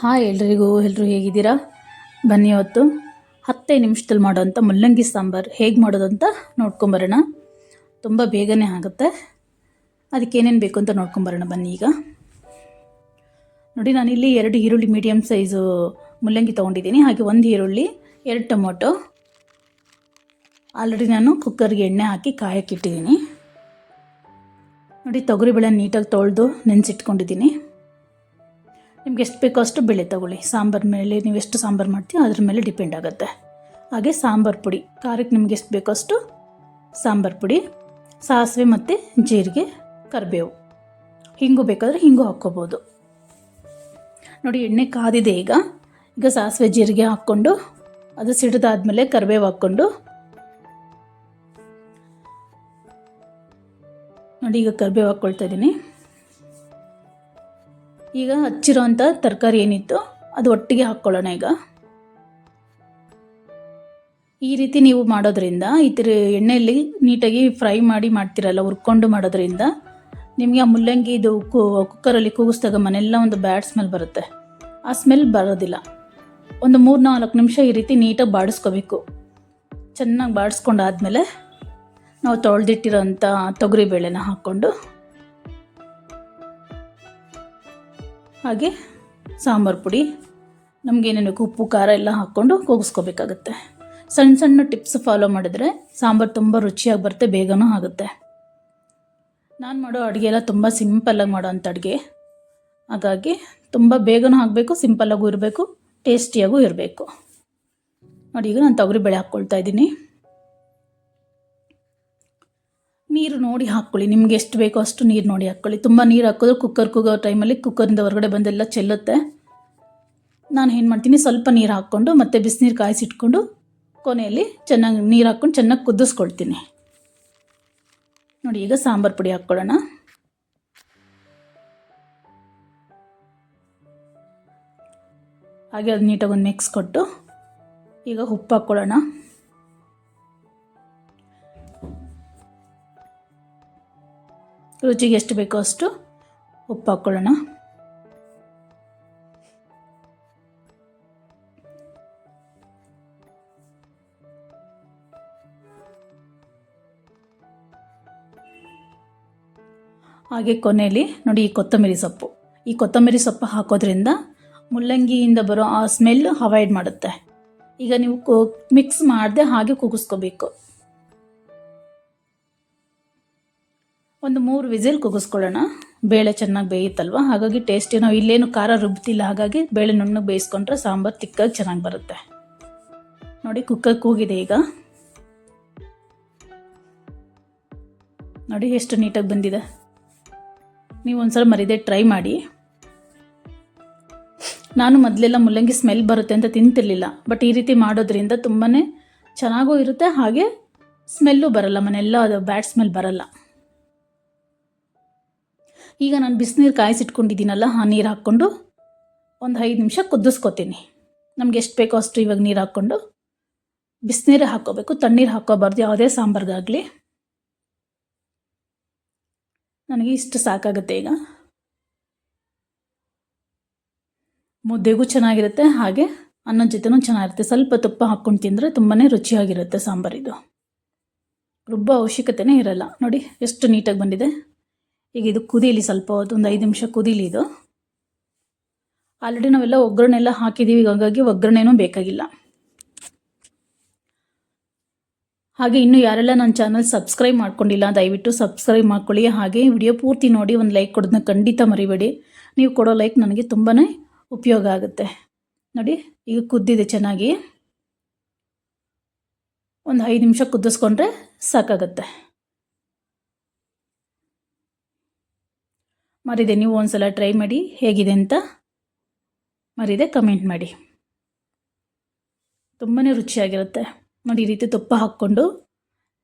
Hi ಎಲ್ರಿಗೂ ಎಲ್ಲರೂ ಹೇಗಿದ್ದೀರಾ? ಬನ್ನಿ ಹೊತ್ತು ಹತ್ತೇ ನಿಮಿಷದಲ್ಲಿ ಮಾಡೋವಂಥ ಮುಲ್ಲಂಗಿ ಸಾಂಬಾರು ಹೇಗೆ ಮಾಡೋದು ಅಂತ ನೋಡ್ಕೊಂಬರೋಣ. ತುಂಬ ಬೇಗನೆ ಆಗುತ್ತೆ. ಅದಕ್ಕೇನೇನು ಬೇಕು ಅಂತ ನೋಡ್ಕೊಂಬರೋಣ ಬನ್ನಿ ಈಗ. ನೋಡಿ ನಾನಿಲ್ಲಿ ಎರಡು ಈರುಳ್ಳಿ ಮೀಡಿಯಮ್ ಸೈಜು ಮುಲ್ಲಂಗಿ ತೊಗೊಂಡಿದ್ದೀನಿ. ಹಾಗೆ ಒಂದು ಈರುಳ್ಳಿ, ಎರಡು ಟೊಮೊಟೊ. ಆಲ್ರೆಡಿ ನಾನು ಕುಕ್ಕರ್ಗೆ ಎಣ್ಣೆ ಹಾಕಿ ಕಾಯಕ್ಕಿಟ್ಟಿದ್ದೀನಿ ನೋಡಿ ತೊಗರಿಬೇಳೆ ನೀಟಾಗಿ ತೊಳೆದು ನೆನೆಸಿಟ್ಕೊಂಡಿದ್ದೀನಿ. ನಿಮ್ಗೆ ಎಷ್ಟು ಬೇಕೋ ಅಷ್ಟು ಬೆಳೆ ತಗೊಳ್ಳಿ. ಸಾಂಬಾರು ಮೇಲೆ ನೀವು ಎಷ್ಟು ಸಾಂಬಾರು ಮಾಡ್ತೀವಿ ಅದ್ರ ಮೇಲೆ ಡಿಪೆಂಡ್ ಆಗುತ್ತೆ. ಹಾಗೆ ಸಾಂಬಾರು ಪುಡಿ. ಖಾರಕ್ಕೆ ನಿಮ್ಗೆ ಎಷ್ಟು ಬೇಕೋ ಅಷ್ಟು ಸಾಂಬಾರು ಪುಡಿ, ಸಾಸಿವೆ ಮತ್ತು ಜೀರಿಗೆ, ಕರಿಬೇವು. ಹಿಂಗು ಬೇಕಾದರೆ ಹಿಂಗು ಹಾಕ್ಕೋಬೋದು. ನೋಡಿ, ಎಣ್ಣೆ ಕಾದಿದೆ ಈಗ. ಈಗ ಸಾಸಿವೆ, ಜೀರಿಗೆ ಹಾಕ್ಕೊಂಡು, ಅದು ಸಿಡಿದಾದ್ಮೇಲೆ ಕರಿಬೇವು ಹಾಕ್ಕೊಂಡು. ನೋಡಿ, ಈಗ ಕರಿಬೇವು ಹಾಕ್ಕೊಳ್ತಾ ಇದ್ದೀನಿ. ಈಗ ಹಚ್ಚಿರೋಂಥ ತರಕಾರಿ ಏನಿತ್ತು, ಅದು ಒಟ್ಟಿಗೆ ಹಾಕ್ಕೊಳ್ಳೋಣ ಈಗ. ಈ ರೀತಿ ನೀವು ಮಾಡೋದ್ರಿಂದ, ಈ ಥರ ಎಣ್ಣೆಯಲ್ಲಿ ನೀಟಾಗಿ ಫ್ರೈ ಮಾಡಿ ಮಾಡ್ತಿರಲ್ಲ, ಹುರ್ಕೊಂಡು ಮಾಡೋದ್ರಿಂದ, ನಿಮಗೆ ಆ ಮುಲ್ಲಂಗಿ ಇದು ಕುಕ್ಕರಲ್ಲಿ ಕೂಗಿಸ್ದಾಗ ಮನೆಲ್ಲ ಒಂದು ಬ್ಯಾಡ್ ಸ್ಮೆಲ್ ಬರುತ್ತೆ. ಆ ಸ್ಮೆಲ್ ಬರೋದಿಲ್ಲ. ಒಂದು ಮೂರು ನಾಲ್ಕು ನಿಮಿಷ ಈ ರೀತಿ ನೀಟಾಗಿ ಬಾಡಿಸ್ಕೋಬೇಕು. ಚೆನ್ನಾಗಿ ಬಾಡಿಸ್ಕೊಂಡಾದ್ಮೇಲೆ, ನಾವು ತೊಳೆದಿಟ್ಟಿರೋಂಥ ತೊಗರಿಬೇಳೆನ ಹಾಕ್ಕೊಂಡು ಹಾಗೆ ಸಾಂಬಾರು ಪುಡಿ ನಮಗೇನೇನು ಉಪ್ಪು, ಖಾರ ಎಲ್ಲ ಹಾಕ್ಕೊಂಡು ಕೂಗಿಸ್ಕೋಬೇಕಾಗತ್ತೆ. ಸಣ್ಣ ಸಣ್ಣ ಟಿಪ್ಸ್ ಫಾಲೋ ಮಾಡಿದ್ರೆ ಸಾಂಬಾರು ತುಂಬ ರುಚಿಯಾಗಿ ಬರುತ್ತೆ, ಬೇಗನೂ ಆಗುತ್ತೆ. ನಾನು ಮಾಡೋ ಅಡುಗೆ ಎಲ್ಲ ತುಂಬ ಸಿಂಪಲ್ಲಾಗಿ ಮಾಡೋ ಅಂಥ ಅಡುಗೆ. ಹಾಗಾಗಿ ತುಂಬ ಬೇಗನೂ ಆಗಬೇಕು ಸಿಂಪಲ್ಲಾಗೂ ಇರಬೇಕು ಟೇಸ್ಟಿಯಾಗೂ ಇರಬೇಕು. ನೋಡಿ, ಈಗ ನಾನು ತೊಗರಿಬೇಳೆ ಹಾಕ್ಕೊಳ್ತಾ ಇದ್ದೀನಿ. ನೀರು ನೋಡಿ ಹಾಕ್ಕೊಳ್ಳಿ. ನಿಮ್ಗೆ ಎಷ್ಟು ಬೇಕೋ ಅಷ್ಟು ನೀರು ನೋಡಿ ಹಾಕ್ಕೊಳ್ಳಿ. ತುಂಬ ನೀರು ಹಾಕಿದ್ರೆ ಕುಕ್ಕರ್ ಕೂಗೋ ಟೈಮಲ್ಲಿ ಕುಕ್ಕರಿಂದ ಹೊರಗಡೆ ಬಂದೆಲ್ಲ ಚೆಲ್ಲುತ್ತೆ. ನಾನು ಏನು ಮಾಡ್ತೀನಿ? ಸ್ವಲ್ಪ ನೀರು ಹಾಕ್ಕೊಂಡು ಮತ್ತು ಬಿಸಿನೀರು ಕಾಯಿಸಿಟ್ಕೊಂಡು ಕೊನೆಯಲ್ಲಿ ಚೆನ್ನಾಗಿ ನೀರು ಹಾಕ್ಕೊಂಡು ಚೆನ್ನಾಗಿ ಕುದಿಸ್ಕೊಳ್ತೀನಿ. ನೋಡಿ, ಈಗ ಸಾಂಬಾರು ಪುಡಿ ಹಾಕ್ಕೊಳ್ಳೋಣ. ಹಾಗೆ ಅದು ನೀಟಾಗಿ ಒಂದು ಮಿಕ್ಸ್ ಕೊಟ್ಟು ಈಗ ಉಪ್ಪು ಹಾಕ್ಕೊಳ್ಳೋಣ. ರುಚಿಗೆ ಎಷ್ಟು ಬೇಕೋ ಅಷ್ಟು ಉಪ್ಪು ಹಾಕ್ಕೊಳ್ಳೋಣ ಹಾಗೆ ಕೊನೆಯಲ್ಲಿ ನೋಡಿ ಈ ಕೊತ್ತಂಬರಿ ಸೊಪ್ಪು. ಈ ಕೊತ್ತಂಬರಿ ಸೊಪ್ಪು ಹಾಕೋದ್ರಿಂದ ಮುಲ್ಲಂಗಿಯಿಂದ ಬರೋ ಆ ಸ್ಮೆಲ್ ಅವಾಯ್ಡ್ ಮಾಡುತ್ತೆ. ಈಗ ನೀವು ಮಿಕ್ಸ್ ಮಾಡದೆ ಹಾಗೆ ಕೂಗಿಸ್ಕೋಬೇಕು. ಒಂದು ಮೂರು ವಿಸಿಲ್ ಕುಗಿಸ್ಕೊಳ್ಳೋಣ ಬೇಳೆ ಚೆನ್ನಾಗಿ ಬೇಯುತ್ತಲ್ವ? ಹಾಗಾಗಿ ಟೇಸ್ಟಿ ನಾವು ಇಲ್ಲೇನು ಖಾರ ರುಬ್ತಿಲ್ಲ. ಹಾಗಾಗಿ ಬೇಳೆ ನುಣ್ಣಗೆ ಬೇಯಿಸ್ಕೊಂಡ್ರೆ ಸಾಂಬಾರು ತಿಕ್ಕಾಗಿ ಚೆನ್ನಾಗಿ ಬರುತ್ತೆ. ನೋಡಿ, ಕುಕ್ಕರ್ ಕೂಗಿದೆ ಈಗ. ನೋಡಿ, ಎಷ್ಟು ನೀಟಾಗಿ ಬಂದಿದೆ. ನೀವು ಒಂದ್ಸಲ ಮರಿದೆ ಟ್ರೈ ಮಾಡಿ. ನಾನು ಮೊದಲೆಲ್ಲ ಮುಲ್ಲಂಗಿ ಸ್ಮೆಲ್ ಬರುತ್ತೆ ಅಂತ ತಿಂತಿರ್ಲಿಲ್ಲ. ಬಟ್ ಈ ರೀತಿ ಮಾಡೋದ್ರಿಂದ ತುಂಬಾ ಚೆನ್ನಾಗೂ ಇರುತ್ತೆ. ಹಾಗೆ ಸ್ಮೆಲ್ಲು ಬರಲ್ಲ ಮನೆಯೆಲ್ಲ, ಅದು ಬ್ಯಾಡ್ ಸ್ಮೆಲ್ ಬರಲ್ಲ. ಈಗ ನಾನು ಬಿಸಿನೀರು ಕಾಯಿಸಿಟ್ಕೊಂಡಿದ್ದೀನಲ್ಲ, ಆ ನೀರು ಹಾಕ್ಕೊಂಡು ಒಂದು ಐದು ನಿಮಿಷ ಕುದಿಸ್ಕೊತೀನಿ. ನಮ್ಗೆ ಎಷ್ಟು ಬೇಕೋ ಅಷ್ಟು ಇವಾಗ ನೀರು ಹಾಕ್ಕೊಂಡು ಬಿಸಿನೀರು ಹಾಕ್ಕೋಬೇಕು, ತಣ್ಣೀರು ಹಾಕ್ಕೋಬಾರ್ದು, ಯಾವುದೇ ಸಾಂಬಾರ್ಗಾಗಲಿ. ನನಗೆ ಇಷ್ಟು ಸಾಕಾಗುತ್ತೆ ಈಗ. ಮುದ್ದೆಗೂ ಚೆನ್ನಾಗಿರುತ್ತೆ, ಹಾಗೆ ಅನ್ನದ ಜೊತೆನೂ ಚೆನ್ನಾಗಿರುತ್ತೆ. ಸ್ವಲ್ಪ ತುಪ್ಪ ಹಾಕ್ಕೊಂಡು ತಿಂದರೆ ತುಂಬಾ ರುಚಿಯಾಗಿರುತ್ತೆ ಸಾಂಬಾರಿದು ರುಬ್ಬ ಅವಶ್ಯಕತೆನೇ ಇರಲ್ಲ. ನೋಡಿ, ಎಷ್ಟು ನೀಟಾಗಿ ಬಂದಿದೆ. ಈಗ ಇದು ಕುದೀಲಿ ಸ್ವಲ್ಪ ಒಂದು ಐದು ನಿಮಿಷ ಕುದೀಲಿ ಇದು. ಆಲ್ರೆಡಿ ನಾವೆಲ್ಲ ಒಗ್ಗರಣೆಲ್ಲ ಹಾಕಿದ್ದೀವಿ ಹಾಗಾಗಿ ಒಗ್ಗರಣೆನೂ ಬೇಕಾಗಿಲ್ಲ. ಹಾಗೆ ಇನ್ನು ಯಾರೆಲ್ಲ ನನ್ನ ಚಾನಲ್ ಸಬ್ಸ್ಕ್ರೈಬ್ ಮಾಡ್ಕೊಂಡಿಲ್ಲ, ದಯವಿಟ್ಟು ಸಬ್ಸ್ಕ್ರೈಬ್ ಮಾಡ್ಕೊಳ್ಳಿ. ಹಾಗೆ ವಿಡಿಯೋ ಪೂರ್ತಿ ನೋಡಿ, ಒಂದು ಲೈಕ್ ಕೊಡೋದನ್ನ ಖಂಡಿತ ಮರಿಬೇಡಿ. ನೀವು ಕೊಡೋ ಲೈಕ್ ನನಗೆ ತುಂಬಾ ಉಪಯೋಗ ಆಗುತ್ತೆ. ನೋಡಿ, ಈಗ ಕುದ್ದಿದೆ ಚೆನ್ನಾಗಿ. ಒಂದು ಐದು ನಿಮಿಷ ಕುದಿಸ್ಕೊಂಡ್ರೆ ಸಾಕಾಗತ್ತೆ. ಮರಿದೆ, ನೀವು ಒಂದ್ಸಲ ಟ್ರೈ ಮಾಡಿ ಹೇಗಿದೆ ಅಂತ ಮರಿದೆ ಕಮೆಂಟ್ ಮಾಡಿ. ತುಂಬಾ ರುಚಿಯಾಗಿರುತ್ತೆ. ನೋಡಿ, ಈ ರೀತಿ ತುಪ್ಪ ಹಾಕ್ಕೊಂಡು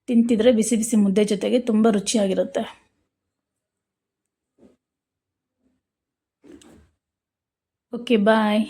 ತಿಂತಿದ್ರೆ ಬಿಸಿ ಬಿಸಿ ಮುದ್ದೆ ಜೊತೆಗೆ ತುಂಬ ರುಚಿಯಾಗಿರುತ್ತೆ. Okay bye